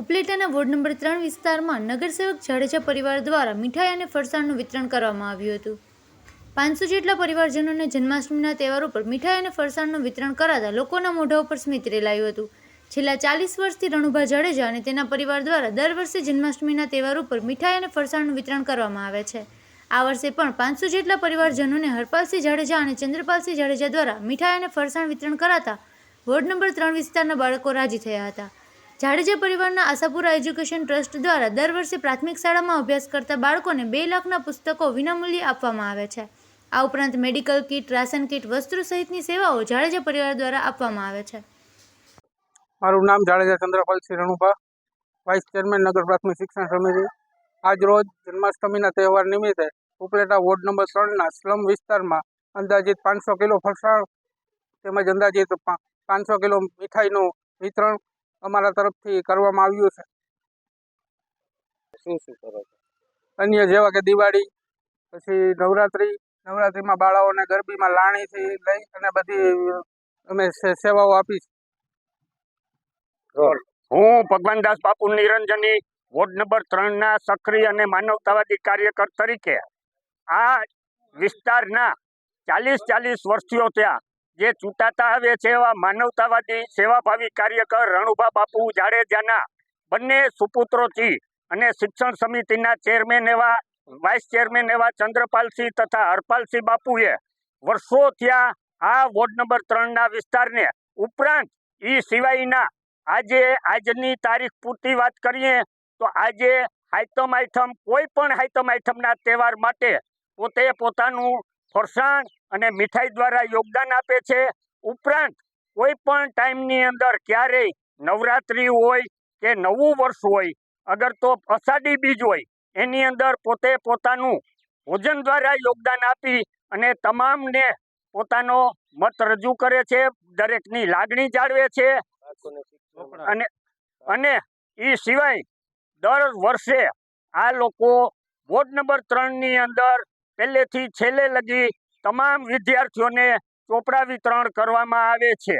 ઉપલેટાના ward number ત્રણ વિસ્તારમાં નગરસેવક જાડેજા પરિવાર દ્વારા મીઠાઈ અને ફરસાણનું વિતરણ કરવામાં આવ્યું હતું. પાંચસો જેટલા પરિવારજનોને જન્માષ્ટમીના તહેવાર ઉપર મીઠાઈ અને ફરસાણનું વિતરણ કરાતા લોકોના મોઢા ઉપર સ્મિત રેલાયું હતું. છેલ્લા ચાલીસ વર્ષથી રણુભા જાડેજા અને તેના પરિવાર દ્વારા દર વર્ષે જન્માષ્ટમીના તહેવાર ઉપર મીઠાઈ અને ફરસાણનું વિતરણ કરવામાં આવે છે. આ વર્ષે પણ પાંચસો જેટલા પરિવારજનોને હરપાલસિંહ જાડેજા અને ચંદ્રપાલસિંહ જાડેજા દ્વારા મીઠાઈ અને ફરસાણ વિતરણ કરાતા વોર્ડ નંબર ત્રણ વિસ્તારના બાળકો રાજી થયા હતા. જાડેજા પરિવારના આશાપુરા એજ્યુકેશન ટ્રસ્ટ દ્વારા દર વર્ષે પ્રાથમિક શાળામાં અભ્યાસ કરતા બાળકોને બે લાખના પુસ્તકો વિનામૂલ્યે આપવામાં આવે છે. આ ઉપરાંત મેડિકલ કિટ, રાશન કિટ, વસ્ત્રો સહિતની સેવાઓ જાડેજા પરિવાર દ્વારા આપવામાં આવે છે. મારું નામ જાડેજા ચંદ્રપાલસિંહ રણુભા વાઇસ ચેરમેન નગર પ્રાથમિક શિક્ષણ સમિતિ. આજ રોજ જન્માષ્ટમીના તહેવાર નિમિત્તે ઉપલેટા વોર્ડ નંબર ત્રણના સ્લમ વિસ્તારમાં અંદાજિત પાંચસો કિલો ફરસાણ તેમજ અંદાજિત પાંચસો કિલો મીઠાઈનું વિતરણ અમારા તરફથી કરવામાં આવ્યું છે. શું શું કરો અન્ય જેવા કે દિવાળી પછી નવરાત્રિ નવરાત્રિમાં બાળાઓને ગરબીમાં લાણીથી લઈ અને બધી અમે સેવાઓ આપી છે. હું ભગવાનદાસ બાપુ નિરંજની વોર્ડ નંબર ત્રણના સક્રિય અને માનવતાવાદી કાર્યકર તરીકે આ વિસ્તારના ચાલીસ ચાલીસ વર્ષીઓ ત્યાં જે ચૂંટાતા આવે છે એવા માનવતાવાદી, સેવાભાવી કાર્યકર રણુભા બાપુ જાડેજાના બંને સુપુત્રોથી અને શિક્ષણ સમિતિના ચેરમેન એવા, વાઇસ ચેરમેન એવા ચંદ્રપાલસિંહ તથા હરપાલસિંહ બાપુએ વર્ષો આ વોર્ડ નંબર ત્રણના વિસ્તારને ઉપરાંત એ સિવાયના આજે, આજની તારીખ પૂરતી વાત કરીએ તો આજે હાઈતમ આઈટમ કોઈ પણ હાઈતમ આઈટમના તહેવાર માટે પોતે પોતાનું ફરસાણ અને મીઠાઈ દ્વારા યોગદાન આપે છે. ઉપરાંત કોઈ પણ ટાઈમની અંદર ક્યારેય નવરાત્રિ હોય કે નવું વર્ષ હોય, અગર તો અષાઢી બીજ હોય, એની અંદર પોતે પોતાનું ભોજન દ્વારા યોગદાન આપી અને તમામને પોતાનો મત રજૂ કરે છે, દરેકની લાગણી જાળવે છે. અને અને એ સિવાય દર વર્ષે આ લોકો વોર્ડ નંબર ત્રણની અંદર પહેલેથી છેલ્લે લગી તમામ વિદ્યાર્થીઓને ચોપડા વિતરણ કરવામાં આવે છે.